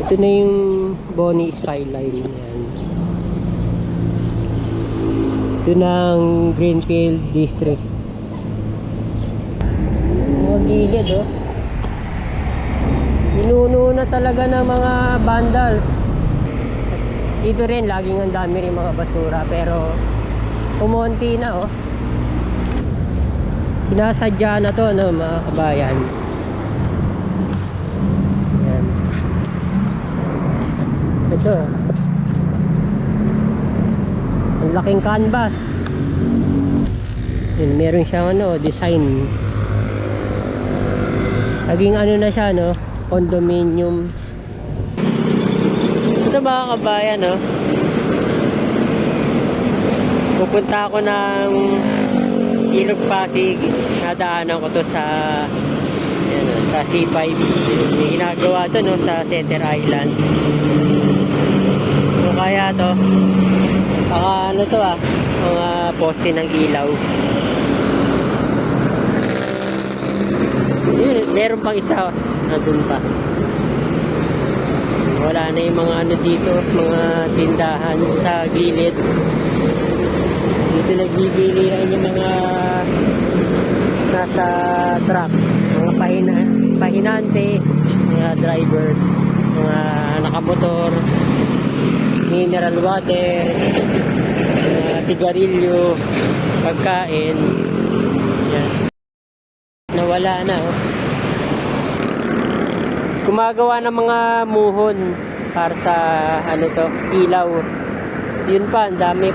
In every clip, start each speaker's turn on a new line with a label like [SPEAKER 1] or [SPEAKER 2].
[SPEAKER 1] Ito na yung Bonnie Skyline. Yan. Ito ang Greenfield District. Mga gilid oh. Pinuno na talaga ng mga vandals. Dito rin, laging ang dami rin mga basura. Pero, umonti na oh. Sinasadya na to, no, mga kabayan. Yan. Ito. Ang laking canvas. Yun, meron siyang ano, design. Naging ano na siya, no? Condominium. Ito mga kabayan, no? Pupunta ako ng Ilog Pasig. Nadaanan ko to sa yan, sa C5. May ginagawa to, no? Sa Center Island. Kaya to, baka ano to ah, mga poste ng ilaw. Yun, meron pang isa, nandun pa. Wala na yung mga ano dito, mga tindahan sa gilid. Dito nagbibilihan yung mga nasa truck, mga pahina, pahinante, mga drivers, mga nakamotor, mineral water, mga sigarilyo, pagkain. Yan. Nawala na oh. Gumagawa ng mga muhon para sa ano to, ilaw. Yun pa, ang dami.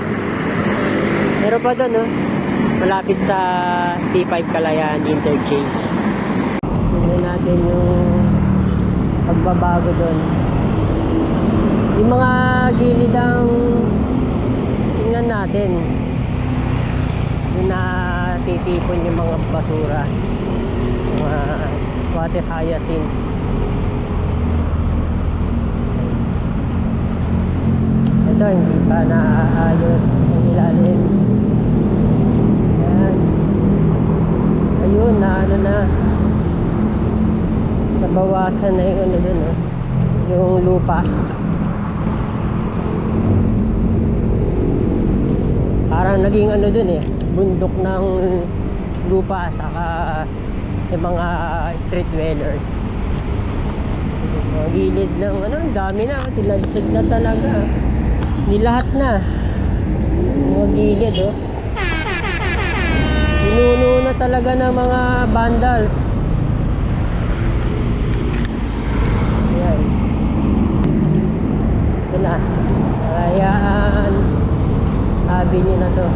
[SPEAKER 1] Meron pa doon, oh. Malapit sa C5 Kalayaan Interchange. Tingnan natin yung pagbabago doon. Yung mga gilid ang tingnan natin. Yung natitipon yung mga basura. Mga water hyacinths. Ito, hindi pa naaayos ang ilalim. Ayan. Ayun, na ano na. Nabawasan na yung ano dun. Yung lupa. Parang naging ano dun eh. Bundok ng lupa saka yung mga street dwellers. Gilid ng ano, dami na. Tinadtad na talaga. Hindi lahat na. Mga gilid, oh. Pinuno na talaga ng mga vandals. Ayan. Ito na. Ayaan. Avenue na to.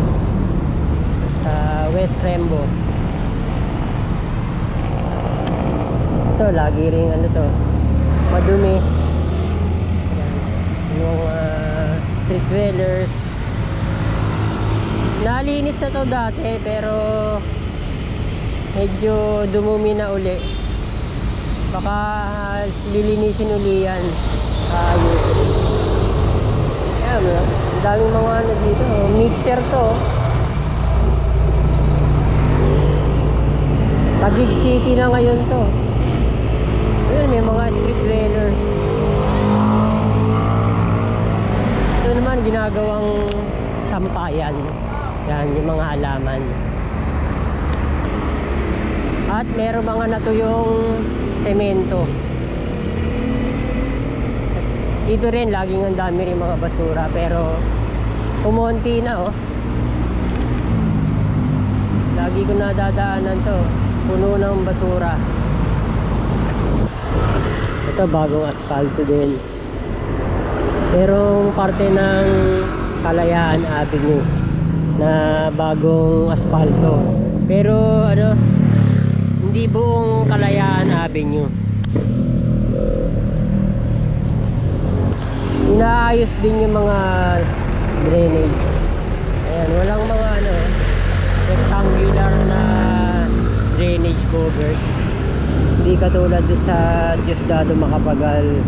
[SPEAKER 1] Sa West Rembo. Ito, lagi rin ano to. Madumi. Yung mga street dwellers. Nalinis na to dati pero medyo dumumi na uli. Baka lilinisin uli yan. Ayos. Ayan, no? Ang daming mga ano dito. Mixer to. Taguig City na ngayon to. Ayun, may mga street dwellers. Ito naman ginagawang sampayan. Yan, yung mga halaman. At meron mga natuyong semento. Dito rin, laging ang dami rin mga basura. Pero, umonti na oh. Lagi ko nadadaanan to. Puno ng basura. Ito, bagong asfalto din. Merong parte ng Kalayaan Avenue na bagong asfalto. Pero ano, hindi buong Kalayaan Avenue. Inaayos din yung mga drainage. Ayan, walang mga ano, rectangular na drainage covers. Hindi katulad doon sa Diosdado Macapagal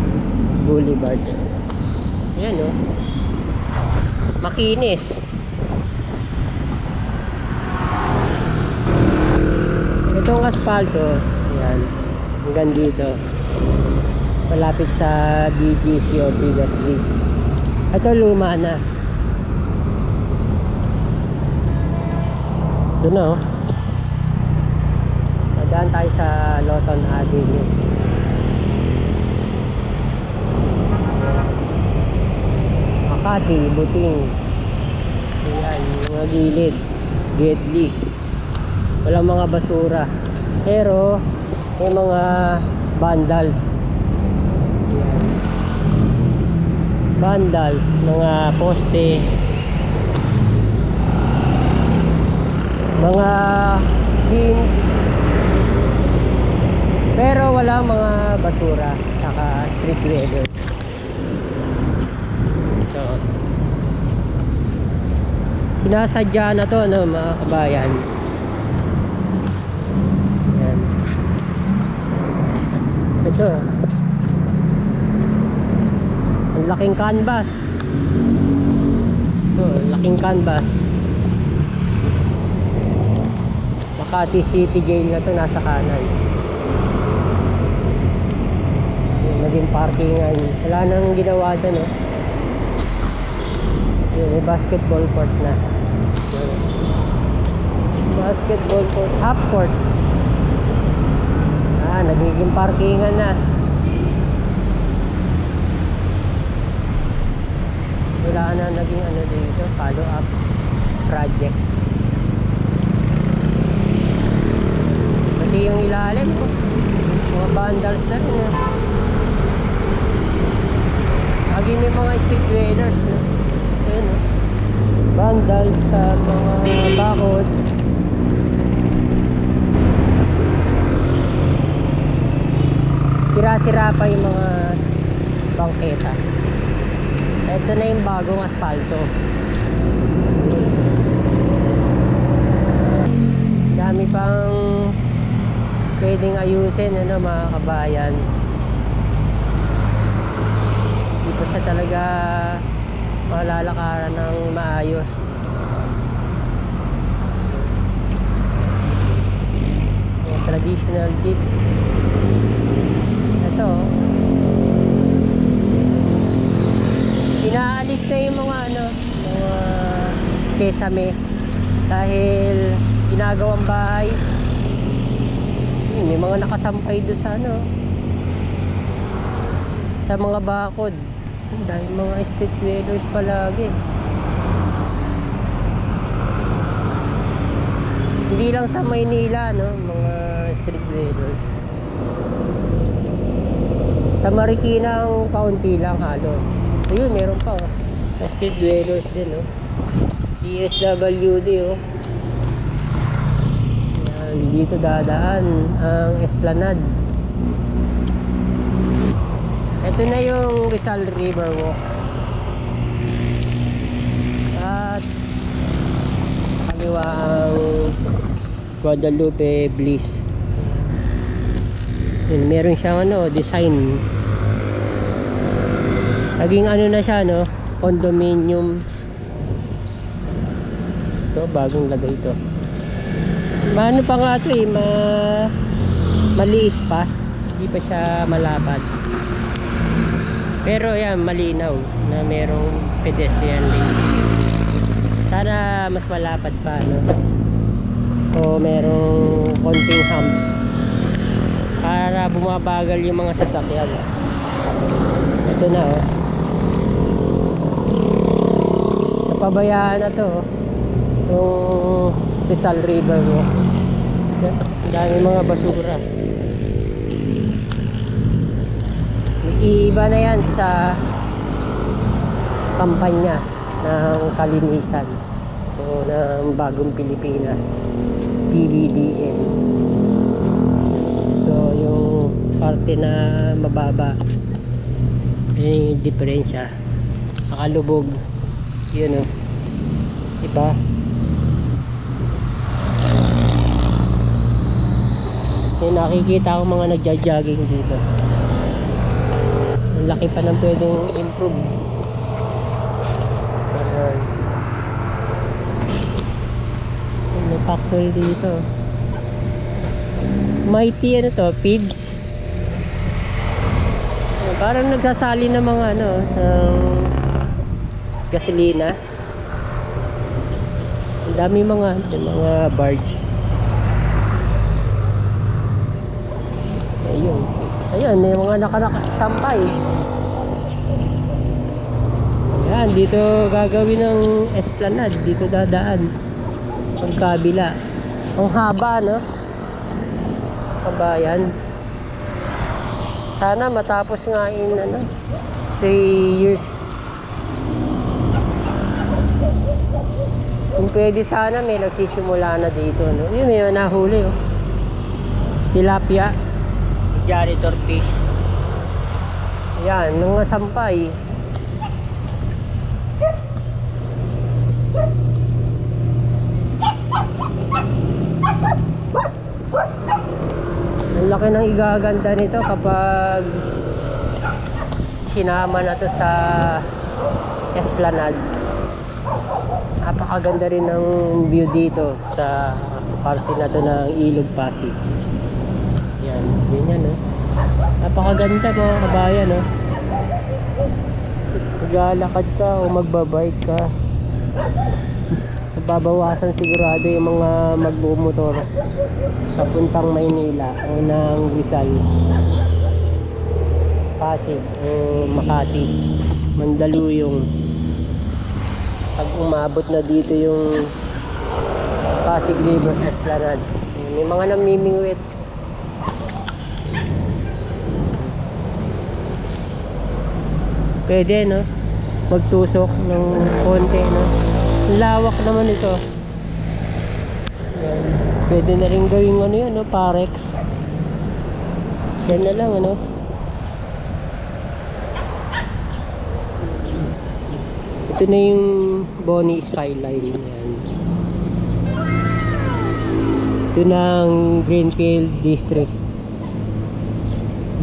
[SPEAKER 1] Boulevard. Ayan oh. Makinis. Itong asfalto, ayan, hanggang dito. Malapit sa BGC Ortigas Bridge. Ito luma na. Doon na oh. Nadaan tayo sa Loton Avenue. Makati, Buting. Ayan, mga gilid. Gedli. Walang mga basura. Pero, may mga vandals. Ayan. Vandals, mga poste. Mga bins. Pero wala mga basura saka street vendors. So, sinasadya na to no mga kabayan. Yan. Ito. Ang laking canvas. Ito, laking canvas. Makati City Jail na to nasa kanan. Yun, naging parkingan. Wala nang ginawa dyan, no? Yun, may basketball court na. Yun. Basketball court, half court. Ah, nagiging parkingan na. Wala na naging ano dito, follow up project. Pati yung ilalim ko. Mga vandals na rin. Lagi may mga street dwellers. No? Ayun, no? Vandals sa mga bakod. Sira-sira pa yung mga bangketa. Ito na yung bagong asfalto. Dami pang pwedeng ayusin ano mga kabayan. Hindi pa siya talaga malalakaran ng maayos. Yung traditional jeeps. Ito. oh. Inaalis na yung mga ano, mga kesame dahil ginagawang bahay. Yun, May mga nakasampay doon sa ano, sa mga bakod. Dahil mga street dwellers palagi. Hindi lang sa Maynila, no, mga street dwellers. Sa Marikina ang kaunti lang halos. Ayun, meron pa oh. Street dwellers din oh. DSWD oh. Yan, dito dadaan ang Esplanade. Ito na yung Rizal River Walk. At kaliwa ang Guadalupe Bliss. Yun, meron siyang ano, design. Naging ano na siya, no? Condominium. Ito, bagong lagay ito. Maano pa nga ito eh, ma... maliit pa. Hindi pa siya malapad. Pero yan, malinaw na merong pedestrian lane. Sana mas malapad pa, no? O merong konting humps para bumabagal yung mga sasakyan. Ito na, oh. Napabayaan na to, oh. Yung Rizal River, oh. Ang dami mga basura. Iiba na yan sa kampanya ng kalinisan o ng bagong Pilipinas PBBN so yung parte na mababa yun yung diferensya. Makalubog yun o iba yung nakikita ko mga nagja-jogging dito ang laki pa ng pwedeng improve Ayan. May factory dito mighty ano to pids Eh, Parang nagsasali ng mga ano, ng gasolina. Ang dami mga mga barge. Ayun. Ayun, may mga nakakasampay. Yan, dito gagawin ng esplanade. Dito dadaan. Ang kabila. Ang haba, no? Kabayan. Sana matapos nga in ano, 3 years. Kung pwede sana may nagsisimula na dito, no? Yun, may nahuli, oh. Tilapia. Janitor fish. Ayan, mga sampay. Ang laki ng igaganda nito kapag sinama na to sa esplanade. Napakaganda rin ng view dito sa parte na to ng Ilog Pasig. Yan, yun yan? Napakaganda mga kabayan, no? Maglalakad ka o magbabike ka. Babawasan sigurado yung mga magbumotor papuntang Maynila o ng Rizal. Pasig o Makati. Mandaluyong. Pag umabot na dito yung Pasig River Esplanade. May mga namimingwit pwede no? Magtusok ng konti no? Lawak naman ito. Pwede na rin gawing ano yan no? Parex. Yan na lang ano? Ito na yung Bonnie Skyline yan. Ito ang Greenfield District.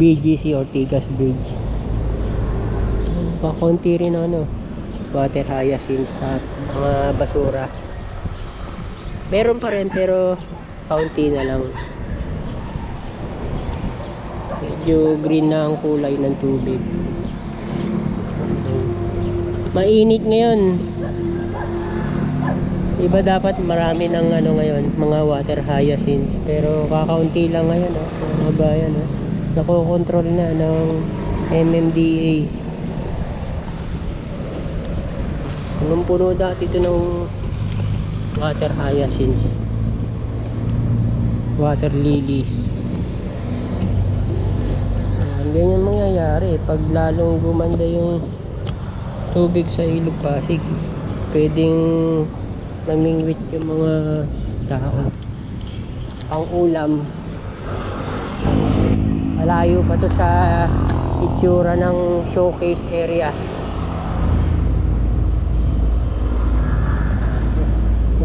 [SPEAKER 1] BGC Ortigas Bridge pa konti rin ano water hyacinths at mga basura. Meron pa rin pero kaunti na lang. Medyo green na ang kulay ng tubig. Mainit ngayon. Iba dapat marami ng ano ngayon mga water hyacinths. Pero kakaunti lang ngayon oh, mga bayan oh. nakokontrol na ng MMDA punong-puno dati ito ng water hyacinths. Water lilies. Ayan, ganyan mangyayari. Pag lalong gumanda yung tubig sa ilog Pasig pwedeng namingwit yung mga tao. Pang ulam. Malayo pa to sa itsura ng showcase area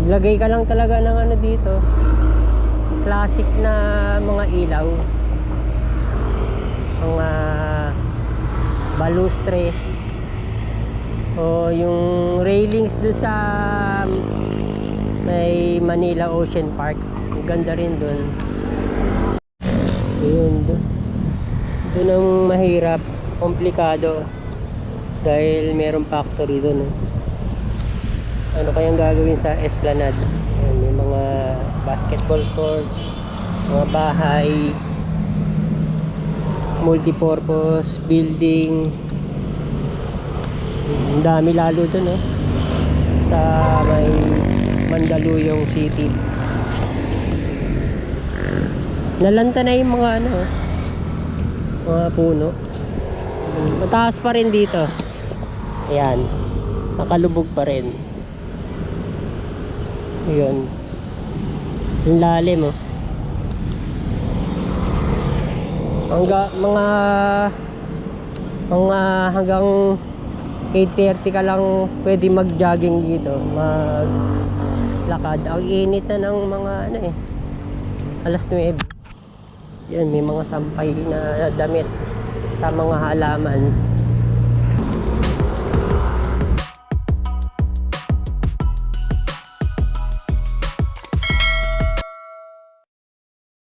[SPEAKER 1] Maglagay ka lang talaga ng ano dito. Classic na mga ilaw. Mga balustre. O yung railings doon sa may Manila Ocean Park. Ang Ganda rin doon. Ayun. Doon doon ang mahirap. Komplikado. Dahil merong factory doon. Eh ano kayang gagawin sa esplanade? Ayan, may mga basketball courts mga bahay multipurpose building. Ang dami lalo dun eh sa may Mandaluyong City. Nalanta na yung mga ano mga puno. Mataas pa rin dito. Ayan. Nakalubog pa rin Ayun. Ang lalim oh. Hangga, mga mga hanggang 8.30 ka lang pwede mag-jogging dito. Mag lakad. Ang init na ng mga ano eh. Alas 9. Yan, may mga sampay na damit sa mga halaman.